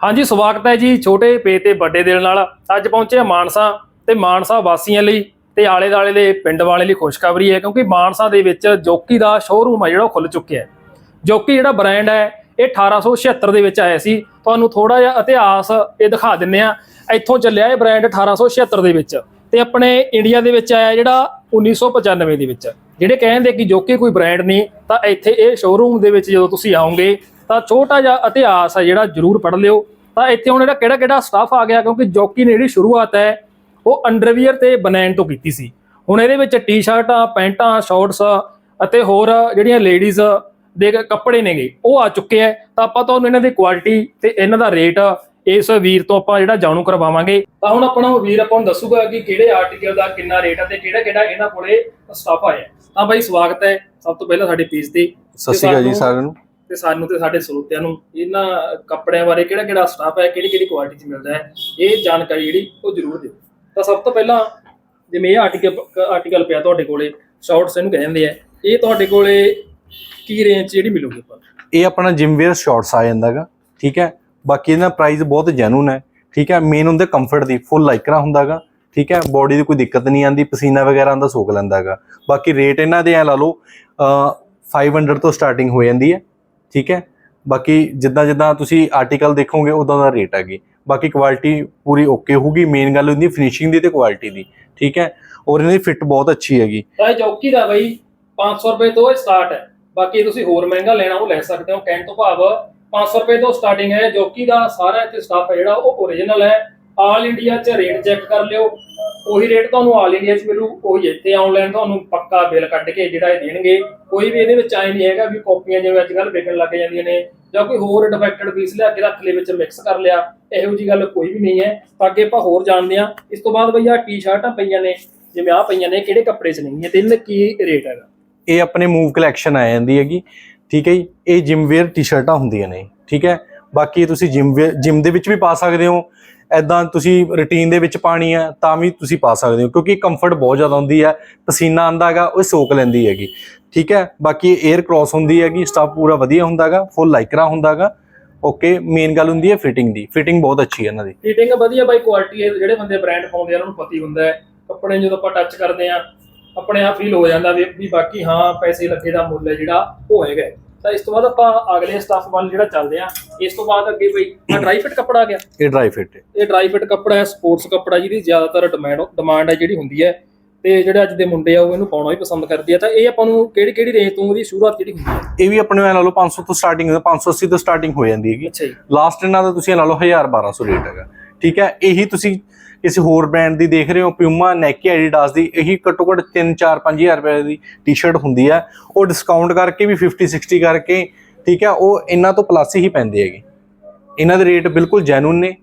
ਹਾਂਜੀ, ਸਵਾਗਤ ਹੈ ਜੀ ਛੋਟੇ ਪੇ ਤੇ ਵੱਡੇ ਦਿਲ ਨਾਲ। ਅੱਜ ਪਹੁੰਚੇ ਮਾਨਸਾ ਤੇ ਮਾਨਸਾ ਵਾਸੀਆਂ ਲਈ ਤੇ ਆਲੇ ਦਾਲੇ ਦੇ ਪਿੰਡ ਵਾਲੇ ਲਈ ਖੁਸ਼ਖਬਰੀ ਹੈ, ਕਿਉਂਕਿ ਮਾਨਸਾ ਦੇ ਵਿੱਚ ਜੋਕੀ ਦਾ ਸ਼ੋਰੂਮ ਹੈ ਜਿਹੜਾ ਉਹ ਖੁੱਲ ਚੁੱਕਿਆ ਹੈ। ਜੋਕੀ ਜਿਹੜਾ ਬ੍ਰਾਂਡ ਹੈ, ਇਹ 1876 ਦੇ ਵਿੱਚ ਆਇਆ ਸੀ। ਤੁਹਾਨੂੰ ਥੋੜਾ ਜਿਹਾ ਇਤਿਹਾਸ ਇਹ ਦਿਖਾ ਦਿੰਨੇ ਆ ਇੱਥੋਂ ਚੱਲਿਆ ਇਹ ਬ੍ਰਾਂਡ 1876 ਦੇ ਵਿੱਚ ਤੇ ਆਪਣੇ ਇੰਡੀਆ ਦੇ ਵਿੱਚ ਆਇਆ ਜਿਹੜਾ 1995 ਦੇ ਵਿੱਚ। ਜਿਹੜੇ ਕਹਿੰਦੇ ਕਿ ਜੋਕੀ ਕੋਈ ਬ੍ਰਾਂਡ ਨਹੀਂ, ਤਾਂ ਇੱਥੇ ਇਹ ਸ਼ੋਰੂਮ ਦੇ ਵਿੱਚ ਜਦੋਂ ਤੁਸੀਂ ਆਓਗੇ ਤਾਂ ਛੋਟਾ ਜਿਹਾ ਇਤਿਹਾਸ ਹੈ ਜਿਹੜਾ ਜ਼ਰੂਰ ਪੜ੍ਹ ਲਿਓ। ਤਾਂ ਇੱਥੇ ਹੁਣ ਜਿਹੜਾ ਕਿਹੜਾ ਕਿਹੜਾ ਸਟਾਫ ਆ ਗਿਆ ਕਿਉਂਕਿ ਜੋਕੀ ਨੇ ਜਿਹੜੀ ਸ਼ੁਰੂਆਤ ਹੈ ਉਹ ਅੰਡਰਵੀਅਰ ਤੇ ਬਨੈਨ ਤੋਂ ਕੀਤੀ ਸੀ। ਹੁਣ ਇਹਦੇ ਵਿੱਚ ਟੀ-ਸ਼ਰਟਾਂ ਪੈਂਟਾਂ ਸ਼ਾਰਟਸ ਅਤੇ ਹੋਰ ਜਿਹੜੀਆਂ ਲੇਡੀਜ਼ ਦੇ ਕੱਪੜੇ ਨੇਗੇ ਉਹ ਆ ਚੁੱਕੇ ਆ। ਤਾਂ ਆਪਾਂ ਤੁਹਾਨੂੰ ਇਹਨਾਂ ਦੀ ਕੁਆਲਿਟੀ ਤੇ ਇਹਨਾਂ ਦਾ ਰੇਟ ਇਸ ਵੀਰ ਤੋਂ ਆਪਾਂ ਜਿਹੜਾ ਜਾਣੂ ਕਰਵਾਵਾਂਗੇ। ਤਾਂ ਹੁਣ ਆਪਣਾ ਵੀਰ ਆਪਾਂ ਨੂੰ ਦੱਸੂਗਾ ਕਿ ਕਿਹੜੇ ਆਰਟੀਕਲ ਦਾ ਕਿੰਨਾ ਰੇਟ ਹੈ ਤੇ ਕਿਹੜਾ ਕਿਹੜਾ ਇਹਨਾਂ ਕੋਲੇ ਸਟਾਫ ਆਇਆ। ਤਾਂ ਬਾਈ ਸਵਾਗਤ ਹੈ ਸਭ ਤੋਂ ਪਹਿਲਾਂ ਸਾਡੇ ਪੀਸ ਤੇ। ਸਤਿ ਸ਼੍ਰੀ ਅਕਾਲ ਜੀ ਸਾਰਿਆਂ ਨੂੰ। ਤੇ ਸਾਨੂੰ ਤੇ ਸਾਡੇ ਸਰੋਤਿਆਂ ਨੂੰ ਇਹਨਾਂ ਕੱਪੜਿਆਂ ਬਾਰੇ ਕਿਹੜਾ ਕਿਹੜਾ ਸਟਾਫ ਹੈ ਕਿਹੜੀ ਕਿਹੜੀ ਕੁਆਲਿਟੀ 'ਚ ਮਿਲਦਾ ਹੈ ਇਹ ਜਾਣਕਾਰੀ ਜਿਹੜੀ ਉਹ ਜ਼ਰੂਰ ਦਿਓ। ਤਾਂ ਸਭ ਤੋਂ ਪਹਿਲਾਂ ਜਿਵੇਂ ਇਹ ਆਰਟੀਕਲ ਆਰਟੀਕਲ ਪਿਆ ਤੁਹਾਡੇ ਕੋਲੇ ਸ਼ਾਰਟਸ ਇਹਨੂੰ ਕਹਿੰਦੇ ਆ ਇਹ ਤੁਹਾਡੇ ਕੋਲੇ ਕੀ ਰੇਂਜ 'ਚ ਜਿਹੜੀ ਮਿਲੂਗੀ ਆਪਾਂ ਇਹ ਆਪਣਾ ਜਿਮ ਵੇਅਰ ਸ਼ਾਰਟਸ ਆ ਜਾਂਦਾਗਾ ਠੀਕ ਹੈ? ਬਾਕੀ ਇਹਦਾ ਪ੍ਰਾਈਸ ਬਹੁਤ ਜੈਨੂਨ ਹੈ ਠੀਕ ਹੈ? ਮੇਨ ਹੁੰਦੇ ਕੰਫਰਟ ਦੀ ਫੁੱਲ ਲਾਈਕਰਾ ਹੁੰਦਾਗਾ ਠੀਕ ਹੈ? ਬੋਡੀ ਦੀ ਕੋਈ ਦਿੱਕਤ ਨਹੀਂ ਆਂਦੀ ਪਸੀਨਾ ਵਗੈਰਾ ਆਂਦਾ ਸੋਕ ਲੈਂਦਾਗਾ ਬਾਕੀ ਰੇਟ ਇਹਨਾਂ ਦੇ ਐ ਲਾ ਲਓ ਅ, 500 ਤੋਂ ਸਟਾਰਟਿੰਗ ਹੋ ਜਾਂਦੀ ਹੈ। ਠੀਕ ਹੈ? ਬਾਕੀ ਜਿੱਦਾਂ ਜਿੱਦਾਂ ਤੁਸੀਂ ਆਰਟੀਕਲ ਦੇਖੋਗੇ, ਉਦਾਂ ਦਾ ਰੇਟ ਹੈਗੀ। ਬਾਕੀ ਕੁਆਲਿਟੀ ਪੂਰੀ ਓਕੇ ਹੋਊਗੀ। ਮੇਨ ਗੱਲ ਹੁੰਦੀ ਫਿਨਿਸ਼ਿੰਗ ਦੀ ਤੇ ਕੁਆਲਿਟੀ ਦੀ। ਠੀਕ ਹੈ? ਔਰ ਇਹਨਾਂ ਦੀ ਫਿੱਟ ਬਹੁਤ ਅੱਛੀ ਹੈਗੀ। ਤਾਂ ਇਹ ਜੌਕੀ ਦਾ ਬਾਈ 500 ਰੁਪਏ ਤੋਂ ਸਟਾਰਟ ਹੈ। ਬਾਕੀ ਤੁਸੀਂ ਹੋਰ ਮਹਿੰਗਾ ਲੈਣਾ, ਉਹ ਲੈ ਸਕਦੇ ਹੋ। ਕਹਿਣ ਤੋਂ ਭਾਵ 500 ਰੁਪਏ ਤੋਂ ਸਟਾਰਟਿੰਗ ਹੈ। ਜੌਕੀ ਦਾ ਸਾਰਾ ਇੱਥੇ ਸਟਾਫ ਹੈ ਜਿਹੜਾ, ਉਹ ਓਰੀਜਨਲ ਹੈ। ਆਲ ਇੰਡੀਆ 'ਚ ਰੇਟ ਚੈੱਕ ਕਰ ਲਿਓ। ਉਹੀ ਰੇਟ ਤੁਹਾਨੂੰ ਆਲ ਇੰਡੀਆ 'ਚ ਮਿਲੂ, ਉਹੀ ਇੱਥੇ ਆਨਲਾਈਨ ਤੁਹਾਨੂੰ ਪੱਕਾ ਬਿੱਲ ਕੱਢ ਕੇ ਜਿਹੜਾ ਇਹ ਦੇਣਗੇ। ਕੋਈ ਵੀ ਇਹਦੇ ਵਿੱਚ ਆਏ ਨਹੀਂ ਹੈਗਾ ਵੀ ਕਾਪੀਆਂ ਜਿਵੇਂ ਅੱਜ ਕੱਲ੍ਹ ਵਿਕਣ ਲੱਗ ਜਾਂਦੀਆਂ ਨੇ, ਜਾਂ ਕੋਈ ਹੋਰ ਡਿਫੈਕਟਡ ਪੀਸ ਲਿਆ ਕੇ ਰੱਖ ਲਈ ਵਿੱਚ ਮਿਕਸ ਕਰ ਲਿਆ, ਇਹੋ ਜੀ ਗੱਲ ਕੋਈ ਵੀ ਨਹੀਂ ਹੈ। ਤਾਂ ਅੱਗੇ ਆਪਾਂ ਹੋਰ ਜਾਣਦੇ ਹਾਂ। ਇਸ ਤੋਂ ਬਾਅਦ ਬਈ ਆਹ ਟੀ-ਸ਼ਰਟਾਂ ਪਈਆਂ ਨੇ, ਜਿਵੇਂ ਆਹ ਪਈਆਂ ਨੇ ਕਿਹੜੇ ਕੱਪੜੇ 'ਚ ਨਹੀਂ ਹੈ ਤੇ ਇਹਨਾਂ ਕੀ ਰੇਟ ਹੈਗਾ? ਇਹ ਆਪਣੇ ਮੂਵ ਕਲੈਕਸ਼ਨ ਆ ਜਾਂਦੀ ਹੈਗੀ। ਠੀਕ ਹੈ ਜੀ? ਇਹ ਜਿਮ ਵੇਅਰ ਟੀ-ਸ਼ਰਟਾਂ ਹੁੰਦੀਆਂ ਨੇ। ਠੀਕ ਹੈ? ਬਾਕੀ ਤੁਸੀਂ ਜਿਮ ਵੇਅਰ ਜਿਮ ਦੇ ਵਿੱਚ ਵੀ ਪਾ ਸਕਦੇ ਹੋ। ਐਦਾਂ ਤੁਸੀਂ ਰੁਟੀਨ ਦੇ ਵਿੱਚ ਪਾਣੀ ਆ, ਤਾਂ ਵੀ ਤੁਸੀਂ ਪਾ ਸਕਦੇ ਹੋ, ਕਿਉਂਕਿ ਕੰਫਰਟ ਬਹੁਤ ਜ਼ਿਆਦਾ ਹੁੰਦੀ ਹੈ ਪਸੀਨਾ ਆਂਦਾਗਾ ਉਹ ਸੋਕ ਲੈਂਦੀ ਹੈਗੀ। ਠੀਕ ਹੈ? ਬਾਕੀ 에ਅਰ ਕ੍ਰਾਸ ਹੁੰਦੀ ਹੈਗੀ ਸਟਾਫ ਪੂਰਾ ਵਧੀਆ ਹੁੰਦਾ ਹੁੰਦਾਗਾ ਫੁੱਲ ਲਾਈਕਰਾ ਹੁੰਦਾ ਹੁੰਦਾਗਾ ਓਕੇ ਮੇਨ ਗੱਲ ਹੁੰਦੀ ਹੈ ਫਿਟਿੰਗ ਦੀ ਫਿਟਿੰਗ ਬਹੁਤ ਅੱਛੀ ਹੈ ਇਹਨਾਂ ਦੀ। ਫਿਟਿੰਗ ਵਧੀਆ ਬਾਈ ਕੁਆਲਿਟੀ ਹੈ, ਜਿਹੜੇ ਬੰਦੇ ਬ੍ਰਾਂਡ ਪਾਉਂਦੇ ਆ, ਉਹਨਾਂ ਨੂੰ ਪਤਾ ਹੀ ਹੁੰਦਾ ਹੈ। ਕੱਪੜੇ ਨੂੰ ਜਦੋਂ ਆਪਾਂ ਟੱਚ ਕਰਦੇ ਆ ਆਪਣੇ ਆਪ ਫੀਲ ਹੋ ਜਾਂਦਾ ਵੀ ਬਾਕੀ ਹਾਂ, ਪੈਸੇ ਲੱਗੇ ਦਾ ਮੁੱਲ ਹੈ ਜਿਹੜਾ, ਉਹ ਹੈਗਾ ਤਾਂ ਇਸ ਤੋਂ ਬਾਅਦ ਆਪਾਂ ਅਗਲੇ ਸਟਾਫ ਵੱਲ ਜਿਹੜਾ ਚੱਲਦੇ ਆ ਇਸ ਤੋਂ ਬਾਅਦ ਅੱਗੇ ਬਈ ਆ ਡਰਾਈ ਫਿਟ ਕੱਪੜਾ ਆ ਗਿਆ। ਇਹ ਡਰਾਈ ਫਿਟ ਹੈ। ਇਹ ਡਰਾਈ ਫਿਟ ਕੱਪੜਾ ਹੈ ਸਪੋਰਟਸ ਕੱਪੜਾ ਜਿਹਦੀ ਜ਼ਿਆਦਾਤਰ ਡਿਮਾਂਡ ਡਿਮਾਂਡ ਹੈ ਜਿਹੜੀ ਹੁੰਦੀ ਹੈ। ਤੇ ਜਿਹੜੇ ਅੱਜ ਦੇ ਮੁੰਡੇ ਆ ਉਹ ਇਹਨੂੰ ਪਾਉਣਾ ਹੀ ਪਸੰਦ ਕਰਦੇ ਆ। ਤਾਂ ਇਹ ਆਪਾਂ ਨੂੰ ਕਿਹੜੀ ਕਿਹੜੀ ਰੇਂਜ ਤੋਂ ਉਹਦੀ ਸ਼ੁਰੂਆਤ ਜਿਹੜੀ ਹੁੰਦੀ ਹੈ? ਇਹ ਵੀ ਆਪਣੇ ਨਾਲ ਲਓ 500 ਤੋਂ ਸਟਾਰਟਿੰਗ ਹੁੰਦਾ 580 ਤੋਂ ਸਟਾਰਟਿੰਗ ਹੋ ਜਾਂਦੀ ਹੈਗੀ। ਅੱਛਾ ਜੀ। ਲਾਸਟ ਇਹਨਾਂ ਦਾ ਤੁਸੀਂ ਲਾ ਲਓ 1000 1200 ਰੇਟ ਹੈਗਾ। ਠੀਕ ਹੈ ਇਹੀ ਤੁਸੀਂ ਕਿਸੇ ਹੋਰ ਬ੍ਰਾਂਡ ਦੀ ਦੇਖ ਰਹੇ ਹੋ ਪਿਊਮਾ ਨੈਕੀ ਐਡੀਡਾਸ ਦੀ ਇਹੀ ਘੱਟੋ ਘੱਟ 3 4 5000 ਰੁਪਏ ਦੀ ਟੀ-ਸ਼ਰਟ ਹੁੰਦੀ ਹੈ ਉਹ ਡਿਸਕਾਊਂਟ ਕਰਕੇ ਵੀ 50 60 ਕਰਕੇ, ਠੀਕ ਹੈ ਉਹ ਇਹਨਾਂ ਤੋਂ ਪਲੱਸ ਹੀ ਪੈਂਦੇ ਹੈਗੇ। ਇਹਨਾਂ ਦੇ ਰੇਟ ਬਿਲਕੁਲ ਜੈਨੂਨ ਨੇ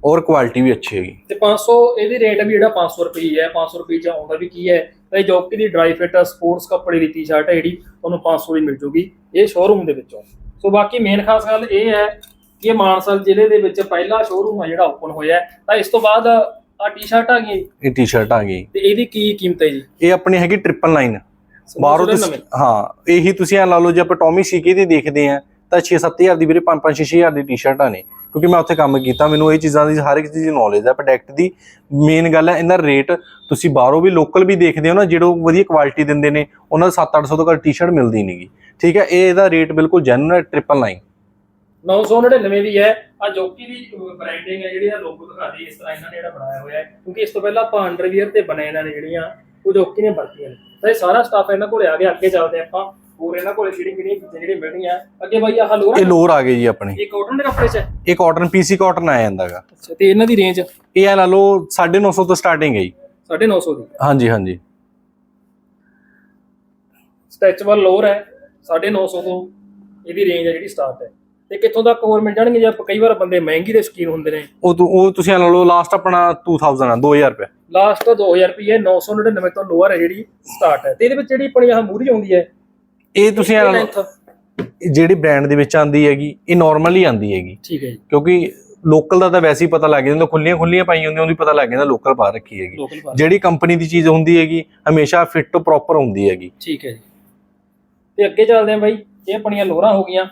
ਔਰ ਕੁਆਲਿਟੀ ਵੀ ਅੱਛੀ ਹੈਗੀ। ਤੇ 500 ਇਹਦੀ ਰੇਟ ਵੀ ਜਿਹੜਾ 500 ਰੁਪਏ ਹੀ ਹੈ 500 ਰੁਪਏ ਚ ਆਉਂਦਾ ਵੀ ਕੀ ਹੈ ਤਾਂ ਇਹ ਜੌਕੀ ਦੀ ਡਰਾਈ ਫਿਟ ਸਪੋਰਟਸ ਕੱਪੜੇ ਦੀ ਟੀ-ਸ਼ਰਟ ਹੈ ਜਿਹੜੀ ਤੁਹਾਨੂੰ 500 ਦੀ ਮਿਲ ਜੂਗੀ, ਇਹ ਸ਼ੋਰੂਮ ਦੇ ਵਿੱਚੋਂ। ਸੋ ਬਾਕੀ ਮੇਨ ਖਾਸ ਗੱਲ ਇਹ ਹੈ ਕਿ ਇਹ ਮਾਨਸਾ ਜ਼ਿਲ੍ਹੇ ਦੇ ਵਿੱਚ ਪਹਿਲਾ ਸ਼ੋਰੂਮ ਹੈ ਜਿਹੜਾ ਓਪਨ ਹੋਇਆ ਹੈ। ਤਾਂ ਇਸ ਤੋਂ ਬਾਅਦ ਆ ਟੀ-ਸ਼ਰਟ ਆ ਗਈ ਇਹ ਟੀ-ਸ਼ਰਟ ਆ ਗਈ। ਤੇ ਇਹਦੀ ਕੀ ਕੀਮਤ ਹੈ ਜੀ? ਇਹ ਆਪਣੀ ਹੈਗੀ 999 ਬਾਹਰੋਂ ਤੁਸੀਂ। ਹਾਂ ਇਹੀ ਤੁਸੀਂ ਇਹ ਲਾ ਲਓ ਜੇ ਆਪਾਂ ਟੌਮੀ ਸੀਕੇ ਦੀ ਦੇਖਦੇ ਆ ਤਾਂ 6-7000 ਦੀ ਵੀਰੇ 5-5 6000 ਦੀ ਟੀ-ਸ਼ਰਟਾਂ ਨੇ। ਕਿਉਂਕਿ ਮੈਂ ਉੱਥੇ ਕੰਮ ਕੀਤਾ ਮੈਨੂੰ ਇਹ ਚੀਜ਼ਾਂ ਦੀ ਹਰ ਇੱਕ ਚੀਜ਼ ਦੀ ਨੌਲੇਜ ਹੈ ਪ੍ਰੋਡਕਟ ਦੀ ਮੇਨ ਗੱਲ ਹੈ ਇਹਦਾ ਰੇਟ ਤੁਸੀਂ ਬਾਹਰੋਂ ਵੀ ਲੋਕਲ ਵੀ ਦੇਖਦੇ ਹੋ ਨਾ ਜਿਹੜੇ ਉਹ ਵਧੀਆ ਕੁਆਲਿਟੀ ਦਿੰਦੇ ਨੇ ਉਹਨਾਂ ਦਾ 7-800 ਤੋਂ ਘੱਟ ਟੀ-ਸ਼ਰਟ ਮਿਲਦੀ ਨਹੀਂਗੀ ਠੀਕ ਹੈ ਇਹ ਇਹਦਾ ਰੇਟ ਬਿਲਕੁਲ ਜੈਨੂਨ ਹੈ 999 999 ਵੀ ਹੈ। ਆ ਜੋਕੀ ਦੀ ਬ੍ਰਾਂਡਿੰਗ ਹੈ ਜਿਹੜੀ ਆ ਲੋਗੋ ਦਿਖਾ ਦੇ ਇਸ ਤਰ੍ਹਾਂ ਇਹਨਾਂ ਨੇ ਜਿਹੜਾ ਬਣਾਇਆ ਹੋਇਆ ਹੈ। ਕਿਉਂਕਿ ਇਸ ਤੋਂ ਪਹਿਲਾਂ ਆਪਾਂ ਅੰਡਰਵੀਅਰ ਤੇ ਬਨੈਨਾਂ ਨੇ ਜਿਹੜੀਆਂ ਉਹ ਜੋਕੀ ਨੇ ਵਰਤੀਆਂ ਨੇ। ਤਾਂ ਇਹ ਸਾਰਾ ਸਟਾਫ ਇਹਨਾਂ ਕੋਲੇ ਆ ਗਿਆ ਅੱਗੇ ਚੱਲਦੇ ਆਪਾਂ। ਹੋਰ ਇਹਨਾਂ ਕੋਲੇ ਕਿਹੜੀ ਕਿਹੜੀਆਂ ਚੀਜ਼ਾਂ ਜਿਹੜੀਆਂ ਮਿਲਣੀਆਂ ਅੱਗੇ ਬਾਈ ਆਹ ਲੋਰਾ ਇਹ ਲੋਰ ਆ ਗਏ ਜੀ ਆਪਣੇ। ਇਹ ਕਾਟਨ ਦੇ ਕੱਪੜੇ ਚ ਹੈ? ਇਹ ਕਾਟਨ ਪੀਸੀ ਕਾਟਨ ਆ ਜਾਂਦਾਗਾ ਅੱਛਾ ਤੇ ਇਹਨਾਂ ਦੀ ਰੇਂਜ ਇਹ ਇਹ ਲਾ ਲਓ 950 ਤੋਂ ਸਟਾਰਟਿੰਗ ਹੈ ਜੀ। 950 ਦੀ? ਹਾਂਜੀ ਹਾਂਜੀ। ਸਟ੍ਰੈਚੇਬਲ ਲੋਰ ਹੈ 950 ਤੋਂ ਇਹਦੀ ਰੇਂਜ ਹੈ ਜਿਹੜੀ ਸਟਾਰਟ ਹੈ। ਤੇ ਕਿੱਥੋਂ ਤੱਕ ਹੋਰ ਮਿਲ ਜਾਣਗੇ ਜੇ ਕਈ ਵਾਰ ਬੰਦੇ ਮਹਿੰਗੀ ਦੇ ਸ਼ੌਕੀਨ ਹੁੰਦੇ ਨੇ? ਉਹ ਤੁ- ਉਹ ਤੁਸੀਂ ਲਾ ਲਓ ਲਾਸਟ ਆਪਣਾ 2000 ਆ 2000 ਰੁਪਏ ਲਾਸਟ 2000 ਰੁਪਏ 999 ਤੋਂ ਲੋਅਰ ਹੈ ਜਿਹੜੀ ਸਟਾਰਟ ਹੈ। ਤੇ ਇਹਦੇ ਵਿੱਚ ਜਿਹੜੀ ਆਪਣੀ ਆਹ ਮੂਰੀ ਆਉਂਦੀ ਹੈ ਇਹ ਤੁਸੀਂ ਲਾ ਲਓ ਜਿਹੜੀ ਬ੍ਰਾਂਡ ਦੇ ਵਿੱਚ ਆਂਦੀ ਹੈਗੀ ਇਹ ਨਾਰਮਲੀ ਆਂਦੀ ਹੈਗੀ। ਠੀਕ ਹੈ ਜੀ। ਕਿਉਂਕਿ ਲੋਕਲ ਦਾ ਤਾਂ ਵੈਸੇ ਹੀ ਪਤਾ ਲੱਗ ਜਾਂਦਾ ਖੁੱਲੀਆਂ ਖੁੱਲੀਆਂ ਪਾਈ ਹੁੰਦੀਆਂ ਉਹਦੀ ਪਤਾ ਲੱਗ ਜਾਂਦਾ ਲੋਕਲ ਪਾ ਰੱਖੀ ਹੈਗੀ। ਜਿਹੜੀ ਕੰਪਨੀ ਦੀ ਚੀਜ਼ ਹੁੰਦੀ ਹੈਗੀ ਹਮੇਸ਼ਾ ਫਿੱਟ ਪ੍ਰੋਪਰ ਹੁੰਦੀ ਹੈਗੀ। ਠੀਕ ਹੈ ਜੀ। ਤੇ ਅੱਗੇ ਚੱਲਦੇ ਆਂ ਬਾਈ ਇਹ ਆਪਣੀਆਂ ਲੋਰਾਂ ਹੋ ਗਈਆਂ।